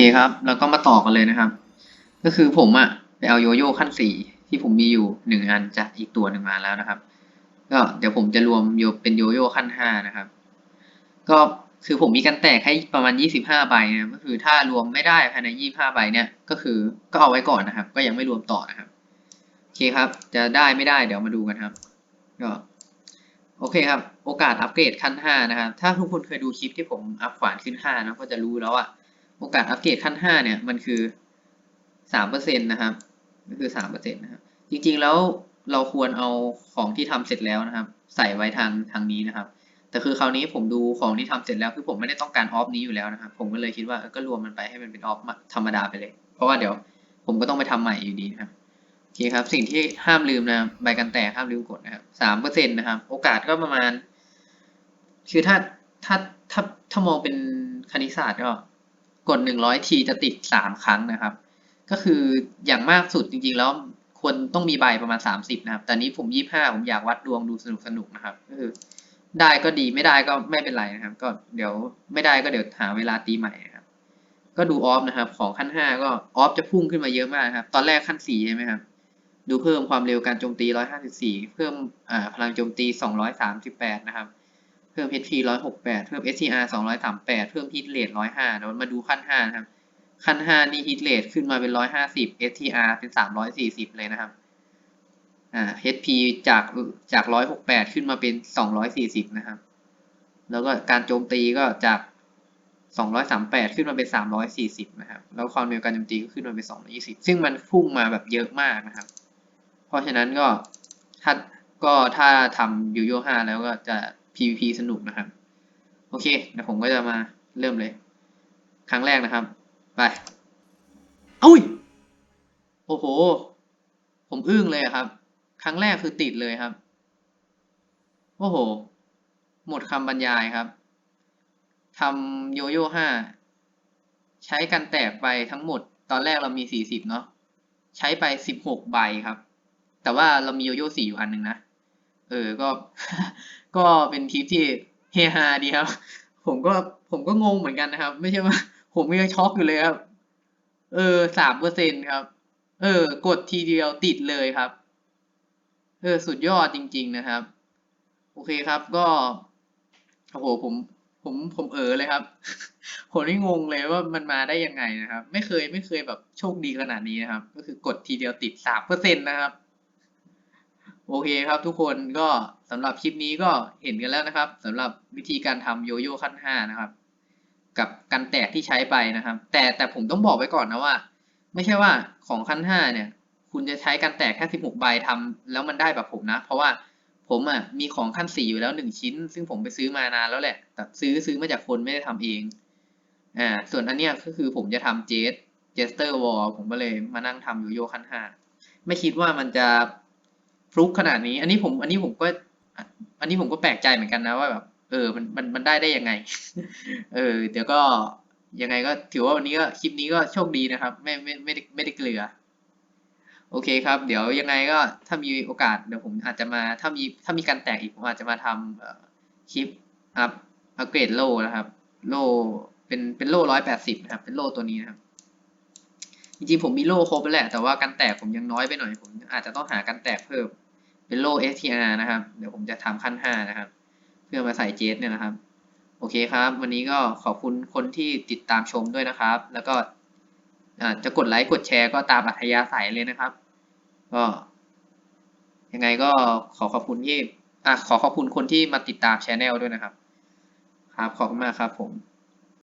เคครับแล้วก็มาต่อกันเลยนะครับ ก็คือผมอะไปเอาโยโย่ขั้นสี่ที่ผมมีอยู่หนึ่งอันจากอีกตัวหนึ่งมาแล้วนะครับ ก็เดี๋ยวผมจะรวมโยเป็นโยโย่ขั้นห้านะครับ ก็คือผมมีกันแตกให้ประมาณยี่สิบห้าใบนะก็คือถ้ารวมไม่ได้ภายในยี่ห้าใบเนี่ย ก็คือก็เอาไว้ก่อนนะครับ ก็ยังไม่รวมต่อนะครับโอเคครับ จะได้ไม่ได้เดี๋ยวมาดูกันครับก็โอเคครับ โอกาสอัปเกรดขั้นห้านะครับ ถ้าทุกคนเคยดูคลิปที่ผมอัพขวานขึ้นห้านะก็จะรู้แล้วว่า โอกาสอัปเกรดขั้นห้าเนี่ย มันคือสามเปอร์เซ็นตนะครับก็คือสามเปอร์เซ็นต์นะครับ จริงๆแล้วเราควรเอาของที่ทำเสร็จแล้วนะครับ ใส่ไว้ทางทางนี้นะครับ แต่คือคราวนี้ผมดูของที่ทำเสร็จแล้วคือผมไม่ได้ต้องการออฟนี้อยู่แล้วนะครับ ผมก็เลยคิดว่าก็รวมมันไปให้มันเป็นออฟธรรมดาไปเลย เพราะว่าเดี๋ยวผมก็ต้องไปทำใหม่อยู่ดีนะครับโอเคครับ สิ่งที่ห้ามลืมนะใบกันแตกห้ามลืมกดนะครับสามเปอร์เซ็นต์นะครับ โอกาสก็ประมาณ คือถ้าถ้าถ้าถ้ามองเป็นคณิตศาสตร์ก็ กดหนึ่งร้อยทีจะติดสามครั้งนะครับ ก็คืออย่างมากสุดจริงๆ แล้วควรต้องมีใบประมาณสามสิบนะครับ แต่นี้ผมยี่ห้าผมอยากวัดดวงดูสนุกสนุกๆนะครับก็คือได้ก็ดีไม่ได้ก็ไม่เป็นไรนะครับ ก็เดี๋ยวไม่ได้ก็เดี๋ยวหาเวลาตีใหม่นะครับ ก็ดูออฟนะครับ ของขั้นห้าก็ออฟจะพุ่งขึ้นมาเยอะมากครับ ตอนแรกขั้นสี่ใช่ไหมครับ ดูเพิ่มความเร็วการโจมตี 154 เพิ่มอ่าพลังโจมตี 238 นะครับ เพิ่ม HP 168เพิ่ม STR 238เพิ่ม Hit Rate 105เดี๋ยวมาดูขั้น5นะครับ ขั้น5นี่ Hit Rate ขึ้นมาเป็น150 STR เป็น340เลยนะครับอ่า HP จากจาก168ขึ้นมาเป็น240นะครับ แล้วก็การโจมตีก็จาก238ขึ้นมาเป็น340นะครับ แล้วความเร็วการโจมตีก็ขึ้นมาเป็น220ซึ่งมันพุ่งมาแบบเยอะมากนะครับ เพราะฉะนั้นก็ถ้าก็ถ้าทำยูโย่ห้าแล้วก็จะ PVP สนุกนะครับ โอเคเดี๋ยวผมก็จะมาเริ่มเลย ครั้งแรกนะครับ ไปอุ้ย โอ้โห ผมอึ้งเลยอะครับ ครั้งแรกคือติดเลยครับ โอ้โห หมดคำบรรยายครับทำโยโย่ห้าใช้กันแตกไปทั้งหมด ตอนแรกเรามีสี่สิบเนาะ ใช้ไปสิบหกใบครับ แต่ว่าเรามีโยโย่สี่อยู่อันหนึ่งนะ เออก็ ก็เป็นทริปที่เฮฮาดีครับ ผมก็ผมก็งงเหมือนกันนะครับ ไม่ใช่ว่า ผมก็ยังช็อกอยู่เลยครับ เออสามเปอร์เซ็นครับ เออ กดทีเดียวติดเลยครับ เออ สุดยอดจริง ๆนะครับ โอเคครับก็โอ้โหผม ผมผมเออเลยครับผมนี่งงเลยว่ามันมาได้ยังไงนะครับ ไม่เคยไม่เคยแบบโชคดีขนาดนี้นะครับ ก็คือกดทีเดียวติดสามเปอร์เซ็นนะครับ โอเคครับ ทุกคนก็สำหรับคลิปนี้ก็เห็นกันแล้วนะครับสำหรับวิธีการทำโยโย่ขั้นห้านะครับ กับกันแตกที่ใช้ไปนะครับ แต่แต่ผมต้องบอกไว้ก่อนนะว่า ไม่ใช่ว่าของขั้นห้าเนี่ย คุณจะใช้กันแตกแค่สิบหกใบทำแล้วมันได้แบบผมนะ เพราะว่าผมอะมีของขั้นสี่อยู่แล้วหนึ่งชิ้น ซึ่งผมไปซื้อมานานแล้วแหละ แต่ซื้อซื้อมาจากคนไม่ได้ทำเองอ่าส่วนอันเนี้ยก็คือผมจะทำเจสเจสเตอร์วอลผมก็เลยมานั่งทำโยโย่ขั้นห้าไม่คิดว่ามันจะ ฟลุกขนาดนี้ อันนี้ผม อันนี้ผมก็ อันนี้ผมก็แปลกใจเหมือนกันนะว่าแบบ เออ มัน มัน มันได้ได้ยังไง เออ เดี๋ยวก็ยังไงก็ถือว่าวันนี้ก็คลิปนี้ก็โชคดีนะครับ ไม่ไม่ไม่ได้ไม่ได้เกลือ โอเคครับ เดี๋ยวยังไงก็ถ้ามีโอกาสเดี๋ยวผมอาจจะมาถ้ามีถ้ามีการแตกอีกผมอาจจะมาทำคลิปอัพอัปเกรดโลนะครับ โลเป็นเป็นโลร้อยแปดสิบนะครับ เป็นโลตัวนี้นะครับ จริงๆผมมีโล่ครบแล้วแหละ แต่ว่าการแตกผมยังน้อยไปหน่อย ผมอาจจะต้องหาการแตกเพิ่ม เป็นโล่ STR นะครับ เดี๋ยวผมจะทำขั้นห้านะครับ เพื่อมาใส่เจสเนี่ยนะครับ โอเคครับ วันนี้ก็ขอบคุณคนที่ติดตามชมด้วยนะครับ แล้วก็จะกดไลค์กดแชร์ก็ตามอัธยาศัยเลยนะครับ ก็ยังไงก็ขอขอบคุณที่อะขอขอบคุณคนที่มาติดตามช anel ด้วยนะครับ ครับขอบคุณมากครับผม